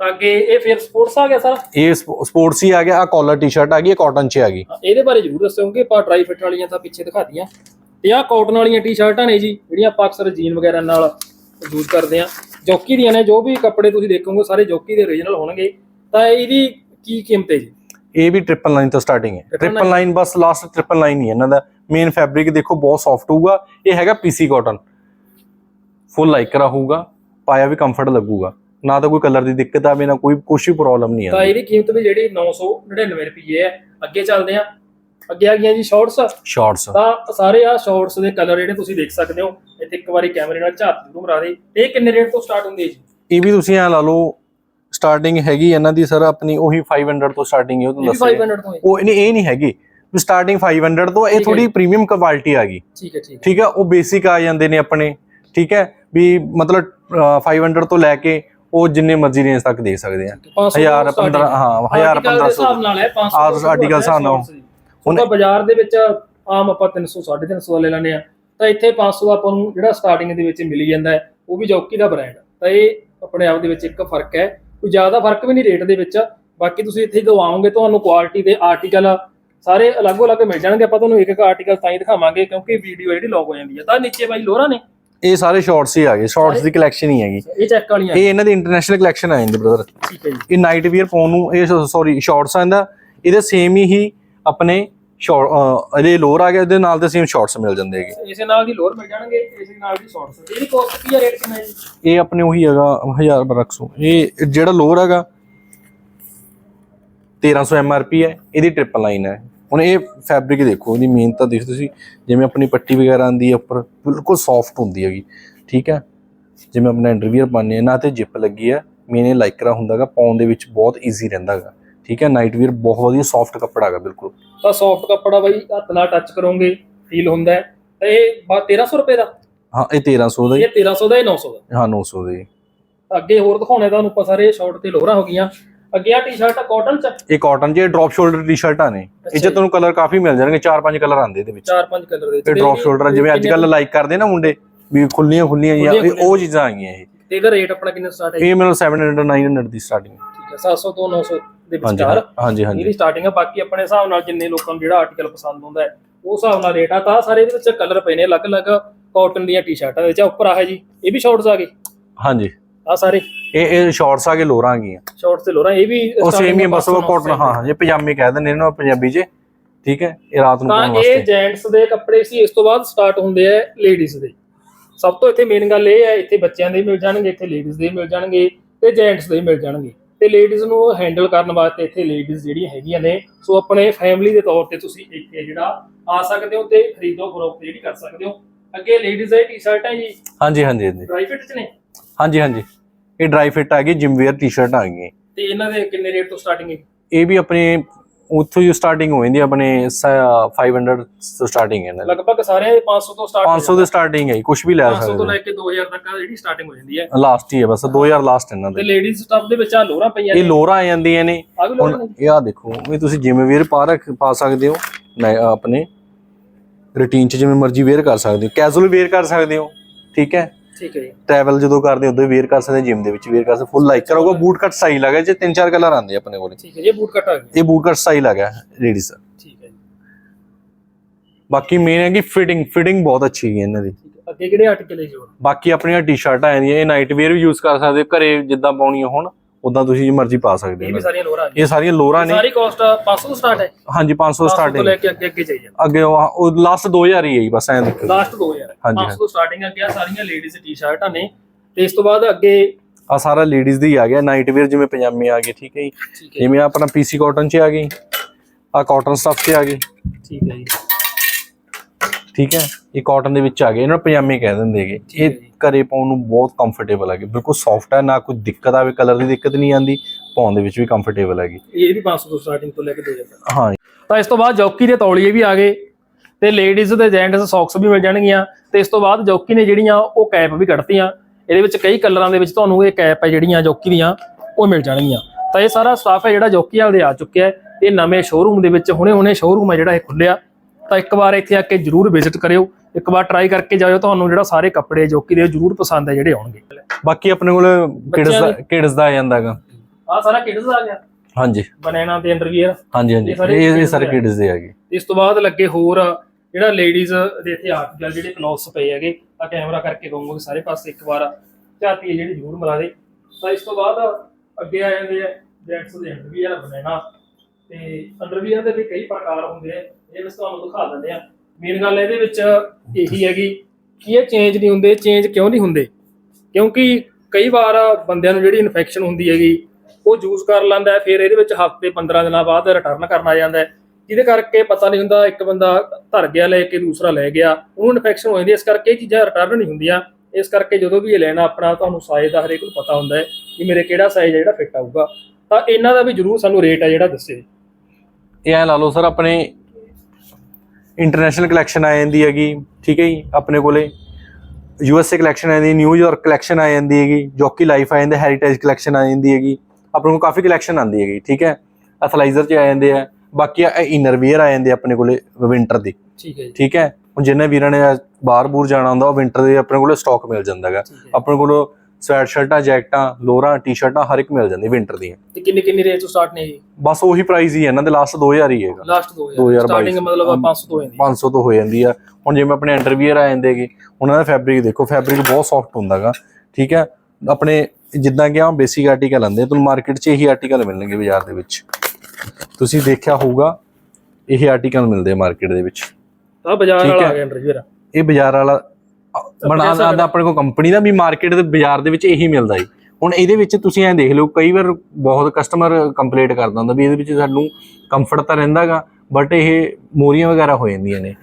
ਤਾਂ ਅੱਗੇ ਇਹ ਫਿਰ ਸਪੋਰਟਸ ਆ ਗਿਆ ਸਾਰਾ? ਇਹ ਸਪੋਰਟਸ ਹੀ ਆ ਗਿਆ ਆ ਕਾਲਰ ਟੀ-ਸ਼ਰਟ ਆ ਗਈ ਇਹ ਕਾਟਨ 'ਚ ਆ ਗਈ। ਇਹਦੇ ਬਾਰੇ ਜ਼ਰੂਰ ਦੱਸਿਓ ਕਿ ਆਪਾਂ ਡਰਾਈ ਫਿੱਟ ਵਾਲੀਆਂ ਤਾਂ ਪਿੱਛੇ ਦਿਖਾਤੀਆਂ। ਤੇ ਆਹ ਕਾਟਨ ਵਾਲੀਆਂ ਟੀ-ਸ਼ਰਟਾਂ ਨੇ ਜੀ ਜਿਹੜੀਆਂ ਆਪਾਂ ਅਕਸਰ ਜੀਨ ਵਗੈਰਾ ਨਾਲ ਯੂਜ਼ ਕਰਦੇ ਆ ਜੋਕੀ ਦੀਆਂ ਨੇ ਜੋ ਵੀ ਕੱਪੜੇ ਤੁਸੀਂ ਦੇਖੋਗੇ ਸਾਰੇ ਜੋਕੀ ਦੇ ਓਰੀਜਨਲ ਹੋਣਗੇ। ਤਾਂ ਇਹਦੀ ਕੀ ਕੀਮਤ ਹੈ ਜੀ? ਇਹ ਵੀ ਟ੍ਰਿਪਲ ਲਾਈਨ ਤੋਂ ਸਟਾਰਟਿੰਗ ਹੈ। ਟ੍ਰਿਪਲ ਲਾਈਨ ਬਸ ਲਾਸਟ ਟ੍ਰਿਪਲ ਲਾਈਨ ਹੈ ਇਹਨਾਂ ਦਾ ਮੇਨ ਫੈਬਰਿਕ ਦੇਖੋ ਬਹੁਤ ਸੌਫਟ ਹੋਊਗਾ। ਇਹ ਹੈਗਾ ਪੀਸੀ ਕਾਟਨ ਫੁੱਲ ਲਾਈਕਰਾ ਹੋਊਗਾ ਪਾਇਆ ਵੀ ਕੰਫਰਟ ਲੱਗੂਗਾ। ਨਾ ਤਾਂ ਕੋਈ ਕਲਰ ਦੀ ਦਿੱਕਤ ਆਵੇ ਨਾ ਕੋਈ ਕੁਛ ਵੀ ਪ੍ਰੋਬਲਮ ਨਹੀਂ ਤਾਂ ਆਉਂਦੀ ਇਹਦੀ ਕੀਮਤ ਵੀ ਜਿਹੜੀ 999 ਰੁਪਏ ਹੈ। ਅੱਗੇ ਚੱਲਦੇ ਆ ਅੱਗੇ ਆ ਗਈਆਂ ਜੀ ਸ਼ਾਰਟਸ ਸ਼ਾਰਟਸ ਤਾਂ ਸਾਰੇ ਆ ਸ਼ਾਰਟਸ ਦੇ ਕਲਰ ਜਿਹੜੇ ਤੁਸੀਂ ਦੇਖ ਸਕਦੇ ਹੋ। ਇੱਥੇ ਇੱਕ ਵਾਰੀ ਕੈਮਰੇ ਨਾਲ ਝਾਤ ਜ਼ਰੂਰ ਮਰਾ ਦੇ। ਤੇ ਇਹ ਕਿੰਨੇ ਰੇਟ ਤੋਂ ਸਟਾਰਟ ਹੁੰਦੇ ਜੀ? ਇਹ ਵੀ ਤੁਸੀਂ ਐ ਲਾ ਲਓ ਸਟਾਰਟਿੰਗ ਹੈਗੀ ਇਹਨਾਂ ਦੀ ਸਰ ਆਪਣੀ ਉਹੀ 500 ਤੋਂ ਸਟਾਰਟਿੰਗ ਹੈ ਉਹ ਇਹ ਤੁਹਾਨੂੰ ਵੀ ਦੱਸਿਆ 500 ਤੋਂ ਹੈ। ਉਹ ਨਹੀਂ ਇਹ ਨਹੀਂ ਹੈਗੀ। ਸਟਾਰਟਿੰਗ 500 ਤੋਂ ਇਹ ਠੀਕ ਹੈ ਥੋੜੀ ਪ੍ਰੀਮੀਅਮ ਕੁਆਲਿਟੀ ਆ ਗਈ। ਠੀਕ ਹੈ ਠੀਕ ਹੈ। ਠੀਕ ਹੈ ਉਹ ਬੇਸਿਕ ਆ ਜਾਂਦੇ ਨੇ ਆਪਣੇ। ਠੀਕ ਹੈ ਵੀ ਮਤਲਬ ਅ, 500 ਤੋਂ ਲੈ ਕੇ ਉਹ ਜਿੰਨੇ ਮਰਜ਼ੀ ਰੇਂਜ ਤੱਕ ਦੇ ਸਕਦੇ ਆ। 500 ਹਜ਼ਾਰ 15 ਹਾਂ 1000 ਆਰਟੀਕਲ ਦੇ 1500 ਹਿਸਾਬ ਨਾਲ ਹੈ 500 ਆਹ ਤੁਸੀਂ article ਹਿਸਾਬ ਨਾਲ। ਹੁਣ ਬਾਜ਼ਾਰ ਦੇ ਵਿੱਚ ਆਮ ਆਪਾਂ 300 350 ਦਾ ਲੈ ਲੈਂਦੇ ਆ। ਤਾਂ ਇੱਥੇ 500 ਦਾ ਆਪਾਂ ਨੂੰ ਜਿਹੜਾ ਸਟਾਰਟਿੰਗ ਦੇ ਵਿੱਚ ਮਿਲੀ ਜਾਂਦਾ ਹੈ ਉਹ ਵੀ ਜੌਕੀ ਦਾ ਬ੍ਰਾਂਡ ਤਾਂ ਇਹ ਆਪਣੇ ਆਪ ਦੇ ਵਿੱਚ ਇੱਕ ਫ਼ਰਕ ਹੈ। ਕੋਈ ਜ਼ਿਆਦਾ ਫ਼ਰਕ ਵੀ ਨਹੀਂ ਰੇਟ ਦੇ ਵਿੱਚ। ਬਾਕੀ ਤੁਸੀਂ ਇੱਥੇ ਜਦੋਂ ਆਓਗੇ ਤੁਹਾਨੂੰ ਕੁਆਲਿਟੀ ਦੇ ਆਰਟੀਕਲ ਸਾਰੇ ਅਲੱਗ-ਅਲੱਗ ਮਿਲ ਜਾਣਗੇ। ਆਪਾਂ ਤੁਹਾਨੂੰ ਇੱਕ ਇੱਕ ਆਰਟੀਕਲ ਤਾਂ ਹੀ ਦਿਖਾਵਾਂਗੇ ਕਿਉਂਕਿ ਵੀਡੀਓ ਜਿਹੜੀ ਲੌਗ ਹੋ ਜਾਂਦੀ ਹੈ ਤਾਂ ਨੀਚੇ ਬਾਈ ਲੋਰਾ ਨੇ। ਇਹ ਸਾਰੇ ਸ਼ਾਰਟਸ ਹੀ ਆ ਗਏ। ਸ਼ਾਰਟਸ ਦੀ ਕਲੈਕਸ਼ਨ ਹੀ ਹੈਗੀ। ਇਹ ਚੈੱਕ ਵਾਲੀਆਂ ਇਹ ਇਹਨਾਂ ਦੀ ਇੰਟਰਨੈਸ਼ਨਲ ਕਲੈਕਸ਼ਨ ਆ ਜਾਂਦੀ ਬ੍ਰਦਰ ਠੀਕ ਹੈ ਜੀ। ਇਹ ਨਾਈਟ ਵੀਅਰ ਪਾਉਣ ਨੂੰ ਇਹ ਸੌਰੀ ਸ਼ਾਰਟਸ ਆਂਦਾ ਇਹਦੇ। ਸੇਮ ਹੀ ਆਪਣੇ ਸ਼ਾਰਟ ਇਹਦੇ ਲੋਅਰ ਆ ਗਿਆ ਇਹਦੇ ਨਾਲ ਦੇ ਸੇਮ ਸ਼ਾਰਟਸ ਮਿਲ ਜਾਂਦੇ ਹੈਗੇ। ਇਸੇ ਨਾਲ ਦੀ ਲੋਅਰ ਮਿਲ ਜਾਣਗੇ ਇਸੇ ਨਾਲ ਦੀ ਸ਼ਾਰਟਸ ਇਹਦੀ ਕੋਸਟ ਕੀ ਹੈ ਰੇਟ ਕਿੰਨਾ ਹੈ ਜੀ? ਇਹ ਆਪਣੇ ਉਹੀ ਹੈਗਾ 1000 ਬਰਕਸੋ ਇਹ ਜਿਹੜਾ ਲੋਅਰ ਹੈਗਾ 1300 ਐਮਆਰਪੀ ਹੈ ਇਹਦੀ ਟ੍ਰਿਪਲ ਲਾਈਨ ਹੈ। ਹੁਣ ਇਹ ਫੈਬਰਿਕ ਦੇਖੋ ਇਹਦੀ ਮਿਹਨਤ ਤਾਂ ਦੇਖ ਤੁਸੀਂ ਜਿਵੇਂ ਆਪਣੀ ਪੱਟੀ ਵਗੈਰਾ ਆਂਦੀ ਹੈ ਉੱਪਰ ਬਿਲਕੁਲ ਸੌਫਟ ਹੁੰਦੀ ਹੈਗੀ ਠੀਕ ਹੈ? ਜਿਵੇਂ ਆਪਣਾ ਪਾਉਂਦੇ ਹਾਂ ਨਾ ਤੇ ਜਿਪ ਲੱਗੀ ਹੈ ਮੇਨੇ ਲਾਈਕਰਾ ਹੁੰਦਾਗਾ ਪਾਉਣ ਦੇ ਵਿੱਚ ਬਹੁਤ ਈਜ਼ੀ ਰਹਿੰਦਾਗਾ ਠੀਕ ਹੈ? ਨਾਈਟ ਵੀਅਰ ਬਹੁਤ ਵਧੀਆ ਸੌਫਟ ਕੱਪੜਾ ਹੈਗਾ ਬਿਲਕੁਲ। ਤਾਂ ਸੌਫਟ ਕੱਪੜਾ ਬਾਈ ਹੱਥ ਨਾਲ ਟੱਚ ਕਰੋਗੇ ਫੀਲ ਹੁੰਦਾ ਹੈ। ਤਾਂ ਇਹ ਬਾ- 1300 ਰੁਪਏ ਦਾ? ਹਾਂ ਇਹ 1300 ਦਾ ਹੀ। ਇਹ 1300 ਦਾ ਇਹ 900 ਦਾ? ਹਾਂ 900 ਦਾ ਹੀ। ਅੱਗੇ ਹੋਰ ਦਿਖਾਉਣੇ ਤੁਹਾਨੂੰ ਆਪਾਂ ਸਾਰੇ ਸ਼ਾਰਟ ਤੇ ਲੋਅਰਾਂ ਹੋ ਗਈਆਂ। ਅੱਗੇ ਆ ਟੀ-ਸ਼ਰਟ ਕਾਟਨ ਚ? ਇਹ ਕਾਟਨ ਜੇ ਡ੍ਰੌਪ ਸ਼ੋਲਡਰ ਟੀ-ਸ਼ਰਟਾਂ ਨੇ। ਇਹ ਚ। ਤੁਹਾਨੂੰ ਕਲਰ ਕਾਫੀ ਮਿਲ ਜਾਣਗੇ ਚਾਰ ਪੰਜ ਕਲਰ ਆਉਂਦੇ ਇਹਦੇ ਵਿੱਚ। ਚਾਰ ਪੰਜ ਕਲਰ ਦੇ ਤੇ ਡ੍ਰੌਪ ਸ਼ੋਲਡਰ ਜਿਵੇਂ ਅੱਜ ਕੱਲ ਲਾਈਕ ਕਰਦੇ ਨਾ ਮੁੰਡੇ ਵੀ ਖੁੱਲੀਆਂ ਖੁੱਲੀਆਂ ਜਾਂ ਉਹ ਚੀਜ਼ਾਂ ਆ ਗਈਆਂ ਇਹ। ਤੇ ਇਹਦਾ ਰੇਟ ਆਪਣਾ ਕਿੰਨਾ ਸਟਾਰਟ ਹੈ ਇਹ ਮੈਨੂੰ 700 900 ਦੀ ਸਟਾਰਟਿੰਗ ਠੀਕ ਹੈ 700 ਤੋਂ 900 ਦੇ ਵਿਚਕਾਰ ਹਾਂਜੀ ਹਾਂਜੀ ਇਹਦੀ ਸਟਾਰਟਿੰਗ ਹੈ ਬਾਕੀ ਆਪਣੇ ਹਿਸਾਬ ਨਾਲ ਜਿੰਨੇ ਲੋਕਾਂ ਨੂੰ ਜਿਹੜਾ ਆਰਟੀਕਲ ਪਸੰਦ ਆਉਂਦਾ ਹੈ ਉਸ ਹਿਸਾਬ ਨਾਲ ਰੇਟ ਆ ਤਾਂ ਸਾਰੇ ਇਹਦੇ ਵਿੱਚ ਕਲਰ ਪਏ ਨੇ ਅਲੱਗ-ਅਲੱਗ ਕਾਟਨ ਦੀਆਂ ਟੀ-ਸ਼ਰਟਾਂ ਦੇ ਵਿੱਚ ਉੱਪਰ ਆ ਹੈ ਜੀ ਇਹ ਵੀ ਸ਼ਾਰਟਸ ਆ ਗਏ। ਹਾਂਜੀ। ਆ ਸਾਰੇ। ਇਹ ਇਹ ਸ਼ਾਰਟਸ ਆ ਕੇ ਲੋਰਾਂ ਆ ਗਈਆਂ ਸ਼ਾਰਟਸ ਤੇ ਲੋਰਾਂ ਇਹ ਵੀ ਉਹ ਸੇਮ ਹੀ ਬਸ ਉਹ ਕਾਟਨ ਹਾਂ ਇਹ ਪਜਾਮੇ ਕਹਿ ਦਿੰਦੇ ਨੇ ਨਾ ਪੰਜਾਬੀ 'ਚ ਠੀਕ ਹੈ ਇਹ ਰਾਤ ਨੂੰ ਤਾਂ ਪਾਉਣ ਇਹ ਵਾਸਤੇ। ਜੈਂਟਸ ਦੇ ਕੱਪੜੇ ਸੀ ਇਸ ਤੋਂ ਬਾਅਦ ਸਟਾਰਟ ਹੁੰਦੇ ਆ ਲੇਡੀਜ਼ ਦੇ। ਸਭ ਤੋਂ ਇੱਥੇ ਮੇਨ ਗੱਲ ਇਹ ਹੈ ਇੱਥੇ ਬੱਚਿਆਂ ਦੇ ਮਿਲ ਜਾਣਗੇ ਇੱਥੇ ਲੇਡੀਜ਼ ਦੇ ਮਿਲ ਜਾਣਗੇ ਤੇ ਜੈਂਟਸ ਦੇ ਮਿਲ ਜਾਣਗੇ। ਤੇ ਲੇਡੀਜ਼ ਨੂੰ ਹੈਂਡਲ ਕਰਨ ਵਾਸਤੇ ਇੱਥੇ ਲੇਡੀਜ਼ ਜਿਹੜੀਆਂ ਹੈਗੀਆਂ ਨੇ ਸੋ ਆਪਣੇ ਫੈਮਿਲੀ ਦੇ ਤੌਰ ਤੇ ਤੁਸੀਂ ਇੱਥੇ ਜਿਹੜਾ ਆ ਸਕਦੇ ਹੋ ਤੇ ਖਰੀਦੋ ਫਰੋਖਤ ਜਿਹੜੀ ਕਰ ਸਕਦੇ ਹੋ। ਅੱਗੇ ਲੇਡੀਜ਼ ਦੇ ਟੀ-ਸ਼ਰਟਾਂ ਜੀ? ਹਾਂਜੀ ਹਾਂਜੀ ਹਾਂਜੀ। ਡਰਾਈ ਫਿੱਟ ਚ ਨੇ? ਹਾਂਜੀ ਹਾਂਜੀ। ਇਹ ਡਰਾਈ ਫਿੱਟ ਆ ਗਈ ਜਿਮ ਵੇਅਰ ਟੀ-ਸ਼ਰਟ ਆ ਗਈਆਂ ਤੇ ਇਹਨਾਂ ਦੇ ਕਿੰਨੇ ਰੇਟ ਤੋਂ ਸਟਾਰਟਿੰਗ ਹੈ? ਇਹ ਵੀ ਆਪਣੇ ਉੱਥੋਂ ਹੀ ਸਟਾਰਟਿੰਗ ਹੋ ਜਾਂਦੀ ਆਪਣੇ ਸ- 500 ਤੋਂ ਸਟਾਰਟਿੰਗ ਹੈ ਲਗਭਗ ਸਾਰਿਆਂ ਦੇ 500 ਤੋਂ ਸਟਾਰਟ 500 ਦੇ ਸਟਾਰਟਿੰਗ ਹੈ ਕੁਝ ਵੀ ਲੈ 500 ਤੋਂ ਸਕਦੇ ਲੈ ਕੇ 2000 ਤੱਕ ਜਿਹੜੀ ਸਟਾਰਟਿੰਗ ਹੋ ਜਾਂਦੀ ਹੈ। ਲਾਸਟ ਹੀ ਹੈ ਬਸ 2000 ਲਾਸਟ ਇਹਨਾਂ ਤੇ ਦੇ। ਲੇਡੀਜ਼ ਸਟਾਫ ਦੇ ਵਿੱਚ ਆ ਲੋਰਾਂ ਪਈਆਂ ਇਹ ਲੋਰਾਂ ਆ ਜਾਂਦੀਆਂ ਨੇ। ਹੁਣ ਇਹ ਆ ਦੇਖੋ ਇਹ ਤੁਸੀਂ ਜਿਵੇਂ ਵੇਅਰ ਪਾ ਰੱਖ ਪਾ ਸਕਦੇ ਹੋ। ਆਪਣੇ ਰੂਟੀਨ ਚ ਜਿਵੇਂ ਮਰਜ਼ੀ ਵੇਅਰ ਕਰ ਸਕਦੇ ਹੋ। ਕੈਜੂਅਲ ਵੇਅਰ ਕਰ ਸਕਦੇ ਹੋ। ਠੀਕ ਹੈ? ਠੀਕ ਹੈ ਜੀ। ਟਰੈਵਲ ਜਦੋਂ ਕਰਦੇ ਉਦੋਂ ਵੇਅਰ ਕਰ ਸਕਦੇ ਜਿਮ ਦੇ ਵਿੱਚ ਵੇਅਰ ਕਰ ਸਕਦੇ ਫੁੱਲ ਲਾਈਕ ਕਰੋਗੇ ਬੂਟ ਕੱਟ ਸਟਾਈਲ ਹੈਗਾ ਜੇ ਤਿੰਨ ਚਾਰ ਕਲਰ ਆਉਂਦੇ ਆ ਆਪਣੇ ਕੋਲੇ। ਠੀਕ ਹੈ ਜੀ ਬੂਟ ਕੱਟ ਆ ਗਿਆ ਇਹ ਬੂਟ ਕੱਟ ਸਟਾਈਲ ਹੈਗਾ ਲੇਡੀਜ਼ ਠੀਕ ਹੈ ਜੀ। ਬਾਕੀ ਮੇਨ ਹੈ ਕਿ ਫਿਟਿੰਗ ਫਿਟਿੰਗ ਬਹੁਤ ਅੱਛੀ ਹੈ ਇਹਨਾਂ ਦੀ। ਅੱਗੇ ਕਿਹੜੇ ਆਰਟੀਕਲ ਹੈ ਜੀ ਬਾਕੀ ਆਪਣੀਆਂ ਟੀ-ਸ਼ਰਟਾਂ ਆਉਂਦੀਆਂ ਇਹ ਨਾਈਟ ਵੇਅਰ ਵੀ ਯੂਜ਼ ਕਰ ਸਕਦੇ ਹੋ ਘਰੇ ਜਿੱਦਾਂ ਪਾਉਣੀਆਂ ਹੋਣ। ਉਦਾਂ ਤੁਸੀਂ ਜੀ ਮਰਜ਼ੀ ਪਾ ਸਕਦੇ ਇਹ ਹੋ ਵੀ ਸਾਰੀਆਂ ਲੋਰਾਂ ਗਈਆਂ ਇਹ ਸਾਰੀਆਂ ਲੋਰਾਂ ਨੇ। ਸਾਰੀ ਕਾਸਟ 500 ਤੋਂ ਸਟਾਰਟ ਹੈ। ਹਾਂਜੀ 500 500 ਤੋਂ ਸਟਾਰਟਿੰਗ ਲੈ ਕੇ ਅੱਗੇ ਅੱਗੇ ਚਾਹੀਏ ਅੱਗੇ ਉਹ- ਲਾਸਟ 2000 ਹੀ ਹੈ ਜੀ ਬਸ ਐਂ ਦੇਖੋ। ਲਾਸਟ 2000 ਹਾਂਜੀ, 500 ਤੋਂ ਸਟਾਰਟਿੰਗ ਆ ਸਾਰੀਆਂ ਲੇਡੀਜ਼ ਟੀ-ਸ਼ਰਟਾਂ ਨੇ। ਤੇ ਇਸ ਤੋਂ ਬਾਅਦ ਅੱਗੇ ਆ ਸਾਰਾ ਲੇਡੀਜ਼ ਦੀ ਆ ਗਿਆ। ਨਾਈਟ ਵੇਅਰ ਜਿਵੇਂ ਪਜਾਮੇ ਆ ਗਏ ਠੀਕ ਹੈ ਜੀ। ਠੀਕ ਹੈ ਜਿਵੇਂ ਆਪਣਾ ਪੀਸੀ ਕਾਟਨ ਚ ਆ ਗਈ ਆ ਕਾਟਨ ਸਟਫ ਚ ਆ ਗਈ। ਠੀਕ ਹੈ ਜੀ। ਠੀਕ ਹੈ? ਇਹ ਕਾਟਨ ਦੇ ਵਿੱਚ ਆ ਗਏ ਇਹਨਾਂ ਨੂੰ ਪਜਾਮੇ ਕਹਿ ਦਿੰਦੇ ਹੈਗੇ। ਇਹ। ਘਰੇ ਪਾਉਣ ਨੂੰ ਬਹੁਤ ਕੰਫਰਟੇਬਲ ਹੈਗੇ। ਬਿਲਕੁਲ ਸੌਫਟ ਹੈ ਨਾ ਕੋਈ ਦਿੱਕਤ ਆਵੇ ਕਲਰ ਦੀ ਦਿੱਕਤ ਨਹੀਂ ਆਂਦੀ ਪਾਉਣ ਦੇ ਵਿੱਚ ਵੀ ਕੰਫਰਟੇਬਲ ਹੈਗੀ। ਇਹ ਵੀ 500 ਤੋਂ ਸਟਾਰਟਿੰਗ ਤੋਂ ਲੈ ਕੇ 2000 ਤੱਕ ਹਾਂ ਤਾਂ ਇਸ ਤੋਂ ਬਾਅਦ ਜੌਕੀ ਦੇ ਤੌਲੀਏ ਵੀ ਆ ਗਏ ਤੇ ਲੇਡੀਜ਼ ਤੇ ਜੈਂਟਸ ਸੌਕਸ ਵੀ ਮਿਲ ਜਾਣਗੀਆਂ। ਤੇ ਇਸ ਤੋਂ ਬਾਅਦ ਜੌਕੀ ਨੇ ਜਿਹੜੀਆਂ ਉਹ ਕੈਪ ਵੀ ਕੱਢਤੀਆਂ। ਇਹਦੇ ਵਿੱਚ ਕਈ ਕਲਰਾਂ ਦੇ ਵਿੱਚ ਤੁਹਾਨੂੰ ਇਹ ਕੈਪ ਹੈ ਜਿਹੜੀਆਂ ਜੌਕੀ ਦੀਆਂ ਉਹ ਮਿਲ ਜਾਣਗੀਆਂ। ਤਾਂ ਇਹ ਸਾਰਾ ਸਟਾਫ ਹੈ ਜਿਹੜਾ ਜੌਕੀ ਵਾਲੇ ਦੇ ਆ ਚੁੱਕਿਆ ਹੈ। ਇਹ ਨਵੇਂ ਸ਼ੋਰੂਮ ਦੇ ਵਿੱਚ ਹੁਣੇ-ਹੁਣੇ ਸ਼ੋਰੂਮ ਹੈ ਜਿਹੜਾ ਇਹ ਖੁੱਲਿਆ ਤਾਂ ਇੱਕ ਵਾਰ ਇੱਥੇ ਆ ਕੇ ਜਰੂਰ ਵਿਜ਼ਿਟ ਕਰਿਓ। ਇੱਕ ਵਾਰ ਟਰਾਈ ਕਰਕੇ ਜਾਇਓ ਤੁਹਾਨੂੰ ਜਿਹੜਾ ਸਾਰੇ ਕੱਪੜੇ ਜੌਕੀ ਦੇ ਜਰੂਰ ਪਸੰਦ ਹੈ ਜਿਹੜੇ ਆਉਣਗੇ। ਬਾਕੀ ਆਪਣੇ ਕੋਲ ਕਿਡਸ ਦਾ ਕਿਡਸ ਦਾ ਆ ਜਾਂਦਾ ਹੈਗਾ ਆ ਸਾਰਾ ਕਿਡਸ ਆ ਗਿਆ? ਹਾਂਜੀ। ਬਨੈਣਾ ਤੇ ਅੰਡਰਵੀਅਰ ਹਾਂਜੀ ਹਾਂਜੀ। ਇਹ ਇਹ ਸਾਰੇ ਕਿਡਸ ਦੇ ਹੈਗੇ ਇਸ ਤੋਂ ਬਾਅਦ ਲੱਗੇ ਹੋਰ ਜਿਹੜਾ ਲੇਡੀਜ਼ ਦੇ ਇੱਥੇ ਆਰਟੀਕਲ ਜਿਹੜੇ ਕਲੋਥਸ ਪਏ ਹੈਗੇ ਆ ਕੈਮਰਾ ਕਰਕੇ ਕਹੂੰਗਾ ਕਿ ਸਾਰੇ ਪਾਸੇ ਇੱਕ ਵਾਰ। ਝਾਤੀ ਜਿਹੜੀ ਜ਼ਰੂਰ ਮਿਲਾ ਦੇ। ਤਾਂ ਇਸ ਤੋਂ ਬਾਅਦ ਅੱਗੇ ਆ ਜਾਂਦੇ ਆ ਜੈਂਟਸ ਦੇ ਅੰਡਰਵੀਅਰ ਬਨੈਣਾ ਤੇ ਅੰਡਰਵੀਅਰ ਦੇ ਵੀ ਕਈ ਪ੍ਰਕਾਰ ਹੁੰਦੇ ਆ। ਇਹ ਵੀ ਤੁਹਾਨੂੰ ਦਿਖਾ ਦਿੰਦੇ ਆ ਮੇਨ ਗੱਲ ਇਹਦੇ ਵਿੱਚ ਇਹੀ ਹੈਗੀ ਕਿ ਇਹ ਚੇਂਜ ਨਹੀਂ ਹੁੰਦੇ ਚੇਂਜ ਕਿਉਂ ਨਹੀਂ ਹੁੰਦੇ? ਕਿਉਂਕਿ ਕਈ ਵਾਰ ਬੰਦਿਆਂ ਨੂੰ ਜਿਹੜੀ ਇਨਫੈਕਸ਼ਨ ਹੁੰਦੀ ਹੈਗੀ, ਉਹ ਯੂਜ਼ ਕਰ ਲੈਂਦਾ ਹੈ, ਫਿਰ ਇਹਦੇ ਵਿੱਚ ਹਫ਼ਤੇ 15 ਦਿਨਾਂ ਬਾਅਦ ਰਿਟਰਨ ਕਰਨ ਆ ਜਾਂਦਾ ਹੈ। ਜਿਹਦੇ ਕਰਕੇ ਪਤਾ ਨਹੀਂ ਹੁੰਦਾ ਇੱਕ ਬੰਦਾ ਧਰ ਗਿਆ, ਲੈ ਕੇ ਦੂਸਰਾ ਲੈ ਗਿਆ, ਉਹਨੂੰ ਇਨਫੈਕਸ਼ਨ ਹੋ ਜਾਂਦੀ ਇਸ ਕਰਕੇ ਇਹ ਚੀਜ਼ਾਂ ਰਿਟਰਨ ਨਹੀਂ ਹੁੰਦੀਆਂ। ਇਸ ਕਰਕੇ ਜਦੋਂ ਵੀ ਇਹ ਲੈਣਾ ਆਪਣਾ, ਤੁਹਾਨੂੰ ਸਾਈਜ਼ ਦਾ ਹਰੇਕ ਨੂੰ ਪਤਾ ਹੁੰਦਾ ਹੈ ਕਿ ਮੇਰੇ ਕਿਹੜਾ ਸਾਈਜ਼ ਹੈ, ਜਿਹੜਾ ਫਿੱਟ ਆਊਗਾ। ਤਾਂ ਇਹਨਾਂ ਦਾ ਵੀ ਜਰੂਰ ਸਾਨੂੰ ਰੇਟ ਹੈ ਜਿਹੜਾ ਦੱਸੇ। ਇਹ ਐ ਲਾ ਲਓ ਸਰ, ਆਪਣੇ ਇੰਟਰਨੈਸ਼ਨਲ ਕਲੈਕਸ਼ਨ ਆ ਜਾਂਦੀ ਹੈਗੀ ਠੀਕ ਹੈ ਜੀ ਆਪਣੇ ਕੋਲੇ। ਯੂਐਸਏ ਕਲੈਕਸ਼ਨ ਆ ਜਾਂਦੀ ਨਿਊਯਾਰਕ ਕਲੈਕਸ਼ਨ ਆ ਜਾਂਦੀ ਹੈਗੀ ਜੋਕੀ ਲਾਈਫ ਆ ਜਾਂਦਾ ਹੈਰੀਟੇਜ ਕਲੈਕਸ਼ਨ ਆ ਜਾਂਦੀ ਹੈਗੀ। ਆਪਣੇ ਕੋਲ ਕਾਫੀ ਕਲੈਕਸ਼ਨ ਆਉਂਦੀ ਹੈਗੀ ਠੀਕ ਹੈ। ਅਥਲਾਈਜ਼ਰ ਚ ਆ ਜਾਂਦੇ ਆ ਬਾਕੀ ਇਨਰ ਵੀਅਰ ਆ ਜਾਂਦੇ ਆਪਣੇ ਕੋਲੇ ਵਿੰਟਰ ਦੀ। ਠੀਕ ਹੈ ਜੀ। ਠੀਕ ਹੈ ਹੁਣ ਜਿੰਨੇ ਵੀਰਾਂ ਨੇ ਬਾਹਰ ਬੂਰ ਜਾਣਾ ਹੁੰਦਾ ਉਹ ਵਿੰਟਰ ਦੇ ਆਪਣੇ ਕੋਲੇ ਸਟਾਕ ਮਿਲ ਜਾਂਦਾ ਹੈਗਾ। ਆਪਣੇ ਕੋਲ ਸਵੈਟ ਸ਼ਰਟਾਂ ਜੈਕਟਾਂ ਲੋਰਾਂ ਟੀ-ਸ਼ਰਟਾਂ ਹਰ ਇੱਕ ਮਿਲ ਜਾਂਦੀ ਵਿੰਟਰ ਦੀਆਂ। ਤੇ ਕਿੰਨੀ ਕਿੰਨੀ ਰੇਂਜ ਤੋਂ ਸਟਾਰਟ ਨੇ ਇਹ? ਬਸ ਉਹੀ ਪ੍ਰਾਈਸ ਹੀ ਹੈ ਇਹਨਾਂ ਦੇ ਲਾਸਟ 2000 ਹੀ ਹੈਗਾ। ਲਾਸਟ 2000 2022 ਸਟਾਰਟਿੰਗ ਮਤਲਬ 500 ਤੋਂ ਜਾਂਦੀ 500 ਤੋਂ ਹੋ ਜਾਂਦੀ ਆ। ਹੁਣ ਜਿਵੇਂ ਆਪਣੇ ਅੰਡਰਵੀਅਰ ਆ ਜਾਂਦੇਗੇ ਉਹਨਾਂ ਦਾ ਫੈਬਰਿਕ ਦੇਖੋ ਫੈਬਰਿਕ ਬਹੁਤ ਸੌਫਟ ਹੁੰਦਾਗਾ ਠੀਕ ਹੈ? ਆਪਣੇ ਜਿੱਦਾਂ ਕਿ ਆ ਬੇਸਿਕ ਆਰਟੀਕਲ ਆਂਦੇ ਤੁਹਾਨੂੰ ਮਾਰਕੀਟ 'ਚ ਇਹੀ ਆਰਟੀਕਲ ਮਿਲਣਗੇ ਬਾਜ਼ਾਰ ਦੇ ਵਿੱਚ। ਤੁਸੀਂ ਦੇਖਿਆ ਹੋਊਗਾ ਇਹ ਆਰਟੀਕਲ ਮਿਲਦੇ ਆ ਮਾਰਕੀਟ ਦੇ ਵਿੱਚ। ਆ ਬਾਜ਼ਾਰ ਵਾਲਾ। ਆ ਗਿਆ ਅੰਡਰਵੀਅਰ ਇਹ ਬਾਜ਼ਾਰ ਵਾਲਾ ਬਣਾ ਸਕਦਾ। ਦਾ ਆਪਣੇ ਕੋਲ ਕੰਪਨੀ ਦਾ ਵੀ ਮਾਰਕੀਟ ਦੇ ਬਾਜ਼ਾਰ ਦੇ ਵਿੱਚ ਇਹੀ ਮਿਲਦਾ ਹੈ ਹੁਣ ਇਹਦੇ ਵਿੱਚ ਤੁਸੀਂ ਐਂ ਦੇਖ ਲਓ ਕਈ ਵਾਰ ਬਹੁਤ ਕਸਟਮਰ ਕੰਪਲੇਂਟ ਕਰਦਾ ਹੁੰਦਾ ਵੀ ਇਹਦੇ ਵਿੱਚ ਸਾਨੂੰ ਕੰਫਰਟ ਤਾਂ ਰਹਿੰਦਾਗਾ ਬਟ ਇਹ ਮੋਰੀਆਂ ਵਗੈਰਾ ਹੋ ਜਾਂਦੀਆਂ ਨੇ।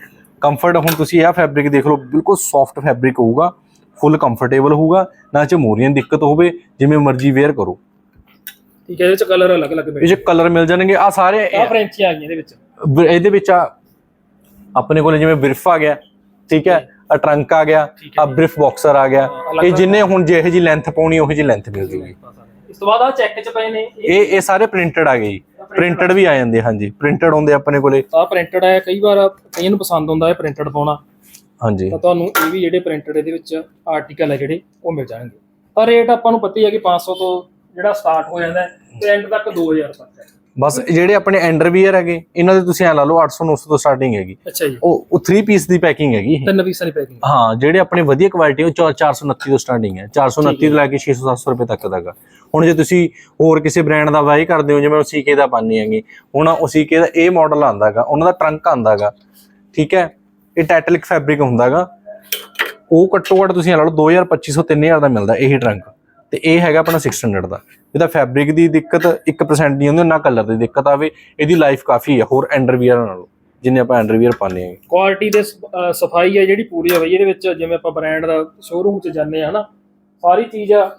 ਕੰਫਰਟ ਹੁਣ ਤੁਸੀਂ ਇਹ ਫੈਬਰਿਕ ਦੇਖ ਲਓ ਬਿਲਕੁਲ ਸੌਫਟ ਫੈਬਰਿਕ ਹੋਊਗਾ ਫੁੱਲ ਕੰਫਰਟੇਬਲ ਹੋਊਗਾ ਨਾ ਚ ਮੋਰੀਆਂ ਦੀ ਦਿੱਕਤ ਹੋਵੇ ਜਿਵੇਂ ਮਰਜ਼ੀ ਵੇਅਰ ਕਰੋ। ਠੀਕ ਹੈ ਇਹਦੇ ਚ ਕਲਰ ਅਲੱਗ-ਅਲੱਗ ਇਹ ਮਿਲਦੇ ਚ ਕਲਰ ਮਿਲ ਜਾਣਗੇ ਆ ਸਾਰੇ ਆ ਫਰੈਂਚੀਆਂ ਆ ਗਈਆਂ ਇਹਦੇ ਵਿੱਚ। ਇਹਦੇ ਵਿੱਚ ਆ ਆਪਣੇ ਕੋਲੇ ਜਿਵੇਂ ਬ੍ਰਿਫ ਆ ਗਿਆ ਠੀਕ ਹੈ ਆ ਟਰੰਕ ਆ ਗਿਆ ਆ ਬ੍ਰਿਫ ਬਾਕਸਰ ਆ ਗਿਆ। ਇਹ ਜਿੰਨੇ ਹੁਣ ਜਿਹੇ ਜੀ ਲੈਂਥ ਪਾਉਣੀ ਉਹੀ ਜੀ ਲੈਂਥ ਮਿਲ ਜੂਗੀ ਇਸ ਤੋਂ ਬਾਅਦ ਆ ਚੈੱਕ ਚ ਪਏ ਨੇ ਇਹ ਇਹ ਸਾਰੇ ਪ੍ਰਿੰਟਡ ਆ ਗਏ ਜੀ। ਪ੍ਰਿੰਟਡ ਵੀ ਆ ਜਾਂਦੇ ਹਾਂਜੀ। ਪ੍ਰਿੰਟਡ ਹੁੰਦੇ ਆਪਣੇ ਕੋਲੇ। ਆ ਪ੍ਰਿੰਟਡ ਹੈ ਕਈ ਵਾਰ ਕਈਆਂ ਨੂੰ ਪਸੰਦ ਹੁੰਦਾ ਹੈ ਪ੍ਰਿੰਟਡ ਪਾਉਣਾ। ਹਾਂਜੀ। ਤਾਂ ਤੁਹਾਨੂੰ ਇਹ ਵੀ ਜਿਹੜੇ ਪ੍ਰਿੰਟਡ ਇਹਦੇ ਵਿੱਚ ਆਰਟੀਕਲ ਹੈ ਜਿਹੜੇ ਉਹ ਮਿਲ ਜਾਣਗੇ। ਤਾਂ ਰੇਟ ਆਪਾਂ ਨੂੰ ਪਤਾ ਹੀ ਹੈ ਕਿ 500 ਤੋਂ ਜਿਹੜਾ ਸਟਾਰਟ ਹੋ ਜਾਂਦਾ ਹੈ ਤੇ ਐਂਡ ਤੱਕ 2000 ਤੱਕ ਹੈ। ਬਸ ਜਿਹੜੇ ਆਪਣੇ ਅੰਡਰਵੀਅਰ ਹੈਗੇ ਇਹਨਾਂ ਦੇ ਤੁਸੀਂ ਐ ਲਾ ਲਓ 800 900 ਤੋਂ ਸਟਾਰਟਿੰਗ ਹੈਗੀ। ਅੱਛਾ ਜੀ। ਉਹ ਉਹ 3 ਪੀਸ ਦੀ ਪੈਕਿੰਗ ਹੈਗੀ। ਤਿੰਨ ਪੀਸਾਂ ਦੀ ਪੈਕਿੰਗ ਹਾਂ ਜਿਹੜੇ ਆਪਣੇ ਵਧੀਆ ਕੁਆਲਿਟੀ ਉਹ 429 ਤੋਂ ਸਟਾਰਟਿੰਗ ਹੈ। 429 ਤੋਂ ਲੈ ਕੇ 600 700 ਰੁਪਏ ਤੱਕ ਦਾਗਾ ਹੁਣ ਜੇ ਤੁਸੀਂ ਹੋਰ ਕਿਸੇ ਬ੍ਰਾਂਡ ਦਾ ਬਾਈ ਕਰਦੇ ਹੋ ਜਿਵੇਂ ਉਹ ਸੀਕੇ ਦਾ ਪਾਣੀ ਹੈਗੀ ਹੁਣ ਉਹ ਸੀਕੇ ਦਾ ਇਹ ਮਾਡਲ ਆਂਦਾਗਾ ਉਹਨਾਂ ਦਾ ਟਰੰਕ ਆਂਦਾਗਾ ਠੀਕ ਹੈ? ਇਹ ਟੈਟਲਿਕ ਫੈਬਰਿਕ ਹੁੰਦਾਗਾ ਉਹ ਘੱਟੋ ਘੱਟ ਤੁਸੀਂ ਲਾ ਲਓ 2000 2500 3000 ਦਾ ਮਿਲਦਾ ਇਹੀ ਟਰੰਕ ਤੇ ਇਹ ਹੈਗਾ ਆਪਣਾ 600 ਦਾ। ਇਹਦਾ ਫੈਬਰਿਕ ਦੀ ਦਿੱਕਤ 1% ਨਹੀਂ ਹੁੰਦੀ, ਨਾ ਕਲਰ ਦੀ ਦਿੱਕਤ ਆਵੇ, ਇਹਦੀ ਲਾਈਫ ਕਾਫੀ ਹੈ, ਹੋਰ ਅੰਡਰਵੀਅਰ ਨਾਲੋਂ, ਜਿੰਨੇ ਆਪਾਂ ਅੰਡਰਵੀਅਰ ਪਾਉਂਦੇ ਹਾਂ। ਕੁਆਲਿਟੀ ਦੇ ਸਫ਼ਾਈ ਹੈ ਜਿਹੜੀ ਪੂਰੀ ਹੈ ਬਈ, ਇਹਦੇ ਵਿੱਚ ਜਿਵੇਂ ਆਪਾਂ ਬ੍ਰਾਂਡ ਦਾ ਸ਼ੋਰੂਮ 'ਚ ਜਾਂਦੇ ਆ ਹਨਾ, ਸਾਰੀ ਚੀਜ਼ ਆ,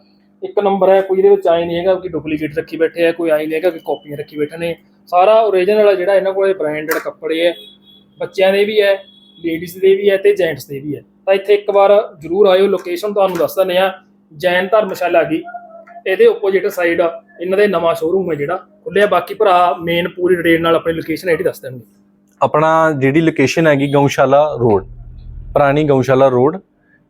ਇੱਕ ਨੰਬਰ ਹੈ, ਕੋਈ ਇਹਦੇ ਵਿੱਚ ਆਈ ਨਹੀਂ ਹੈਗਾ ਕਿ ਡੁਪਲੀਕੇਟ ਰੱਖੀ ਬੈਠੇ ਆ, ਕੋਈ ਆਈ ਨਹੀਂ ਹੈਗਾ ਕਿ ਕਾਪੀਆਂ ਰੱਖੀ ਬੈਠੇ ਨੇ। ਸਾਰਾ ਓਰੀਜਨਲ ਜਿਹੜਾ ਇਹਨਾਂ ਕੋਲੇ ਬ੍ਰਾਂਡਡ ਕੱਪੜੇ ਹੈ ਬੱਚਿਆਂ ਦੇ ਵੀ ਹੈ ਲੇਡੀਜ਼ ਦੇ ਵੀ ਹੈ ਤੇ ਜੈਂਟਸ ਦੇ ਵੀ ਹੈ। ਤਾਂ ਇੱਥੇ ਇੱਕ ਵਾਰ ਜਰੂਰ ਆਇਓ ਲੋਕੇਸ਼ਨ ਤੁਹਾਨੂੰ ਦੱਸ ਦਿੰਦੇ ਆ ਜੈਨ ਧਰਮਸ਼ਾਲਾ ਗਈ ਇਹਦੇ ਆਪੋਜੀਟ ਸਾਈਡ ਇਹਨਾਂ ਦੇ ਨਵਾਂ ਸ਼ੋਰੂਮ ਹੈ ਜਿਹੜਾ ਖੁੱਲਿਆ ਬਾਕੀ ਭਰਾ ਮੇਨ ਪੂਰੀ ਡਿਟੇਲ ਨਾਲ ਆਪਣੀ ਲੋਕੇਸ਼ਨ ਆਈਡੀ ਦੱਸ ਦੇਣਗੇ। ਆਪਣਾ ਜਿਹੜੀ ਲੋਕੇਸ਼ਨ ਹੈਗੀ ਗਊਸ਼ਾਲਾ ਰੋਡ, ਪੁਰਾਣੀ ਗਊਸ਼ਾਲਾ ਰੋਡ,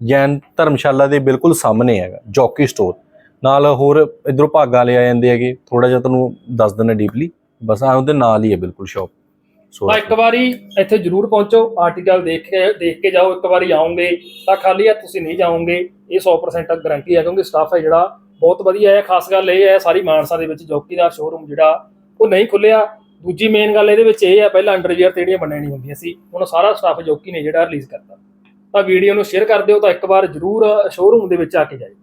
ਜੈਨ ਧਰਮਸ਼ਾਲਾ ਦੇ ਬਿਲਕੁਲ ਸਾਹਮਣੇ ਹੈਗਾ ਜੌਕੀ ਸਟੋਰ ਨਾਲ ਹੋਰ ਇਧਰੋਂ ਭਾਗਾ ਲੈ ਆ ਜਾਂਦੇ ਹੈਗੇ ਥੋੜਾ ਜਿਹਾ ਤੁਹਾਨੂੰ ਦੱਸ ਦਿੰਦਾ ਡੀਪਲੀ ਬਸ ਆ ਉਹਦੇ ਨਾਲ ਹੀ ਹੈ ਬਿਲਕੁਲ ਸ਼ਾਪ ਤਾਂ ਇੱਕ ਵਾਰੀ ਇੱਥੇ ਜਰੂਰ ਪਹੁੰਚੋ ਆਰਟੀਕਲ ਦੇਖ ਕੇ ਦੇਖ ਕੇ ਜਾਓ, ਇੱਕ ਵਾਰੀ ਆਓਗੇ ਤਾਂ ਖਾਲੀ ਹੱਥ ਤੁਸੀਂ ਨਹੀਂ ਜਾਓਗੇ, ਇਹ 100% ਗਾਰੰਟੀ ਹੈ ਕਿਉਂਕਿ ਸਟਾਫ ਹੈ ਜਿਹੜਾ, ਬਹੁਤ ਵਧੀਆ ਹੈ, ਖਾਸ ਗੱਲ ਇਹ ਹੈ ਸਾਰੀ ਮਾਨਸਾ ਦੇ ਵਿੱਚ ਜੌਕੀ ਦਾ ਸ਼ੋਰੂਮ ਜਿਹੜਾ, ਉਹ ਨਹੀਂ ਖੁੱਲਿਆ ਦੂਜੀ ਮੇਨ ਗੱਲ ਇਹਦੇ ਵਿੱਚ ਇਹ ਹੈ, ਪਹਿਲਾਂ ਅੰਡਰਵੀਅਰ ਤੇ ਜਿਹੜੀਆਂ ਬਣਨੀਆਂ ਨਹੀਂ ਹੁੰਦੀਆਂ ਸੀ, ਹੁਣ ਸਾਰਾ ਸਟਾਫ ਜੌਕੀ ਨੇ ਜਿਹੜਾ ਰਿਲੀਜ਼ ਕਰਤਾ। ਤਾਂ ਵੀਡੀਓ ਨੂੰ ਸ਼ੇਅਰ ਕਰ ਦਿਓ, ਤਾਂ ਇੱਕ ਵਾਰ ਜਰੂਰ ਸ਼ੋਰੂਮ ਦੇ ਵਿੱਚ ਆ ਕੇ ਜਾਇਓ।